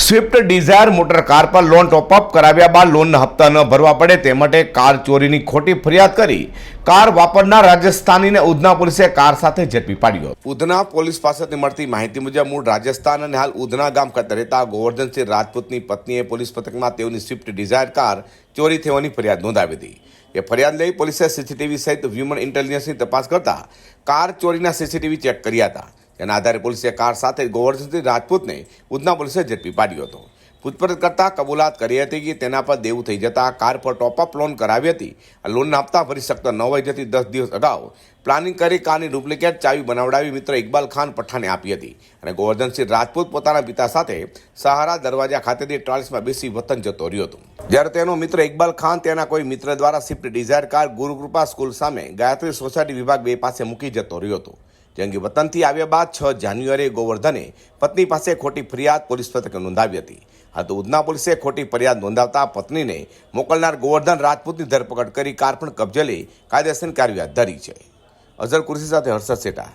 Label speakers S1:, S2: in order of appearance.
S1: Swift Dzire motor car પર loan top up કરાવ્યા બાદ લોનના હપ્તા ન ભરવા પડે તે માટે કાર ચોરીની ખોટી ફરિયાદ કરી કાર વાપરનાર રાજસ્થાનીને ઉધના પોલીસે કાર સાથે ઝડપી પાડ્યો. ઉધના પોલીસ પાસેથી મળતી માહિતી મુજબ મૂળ રાજસ્થાન અને હાલ ઉધના ગામ ખાતે રહેતા ગોવર્ધનસિંહ રાજપૂતની પત્નીએ પોલીસ પથકમાં તેઓની સ્વિફ્ટ ડિઝાયર કાર ચોરી થવાની ફરિયાદ નોંધાવી હતી. એ ફરિયાદ લઈ પોલીસે સીસીટીવી સહિત હ્યુમન ઇન્ટેલિજન્સની તપાસ કરતા કાર ચોરીના સીસીટીવી ચેક કર્યા હતા. તેના આધારે પોલીસે કાર સાથે ગોવર્ધનસિંહ રાજપૂતને ઉધના પોલીસે ઝડપી પાડ્યો હતો. પૂછપરછ કરતા કબૂલાત કરી હતી કે તેના પર દેવું થઈ જતા કાર પર ટોપઅપ લોન કરાવી હતી. આ લોનના હપ્તા ભરી શકતા ન હોય જેથી દસ દિવસ અગાઉ પ્લાનિંગ કરી કારની ડુપ્લિકેટ ચાવી બનાવડાવી મિત્ર ઇકબાલ ખાન પઠાને આપી હતી. અને ગોવર્ધનસિંહ રાજપૂત પોતાના પિતા સાથે સહારા દરવાજા ખાતેથી ટ્રાવેલ્સમાં બેસી વતન જતો રહ્યો હતો. જ્યારે તેનો મિત્ર ઇકબાલ ખાન તેના કોઈ મિત્ર દ્વારા Swift Dzire car Gurukrupa school સામે ગાયત્રી સોસાયટી વિભાગ બે પાસે મૂકી જતો રહ્યો હતો. જે અંગે વતનથી આવ્યા બાદ છ જાન્યુઆરીએ ગોવર્ધને પત્ની પાસે ખોટી ફરિયાદ પોલીસ મથકે નોંધાવી હતી. આ તો ઉધના પોલીસે ખોટી ફરિયાદ નોંધાવતા પત્નીને મોકલનાર ગોવર્ધન રાજપૂતની ધરપકડ કરી કાર પણ કબજે લઈ કાયદેસરની કાર્યવાહી ધરી છે. અઝર કુર્સી સાથે હર્ષદ સેટા.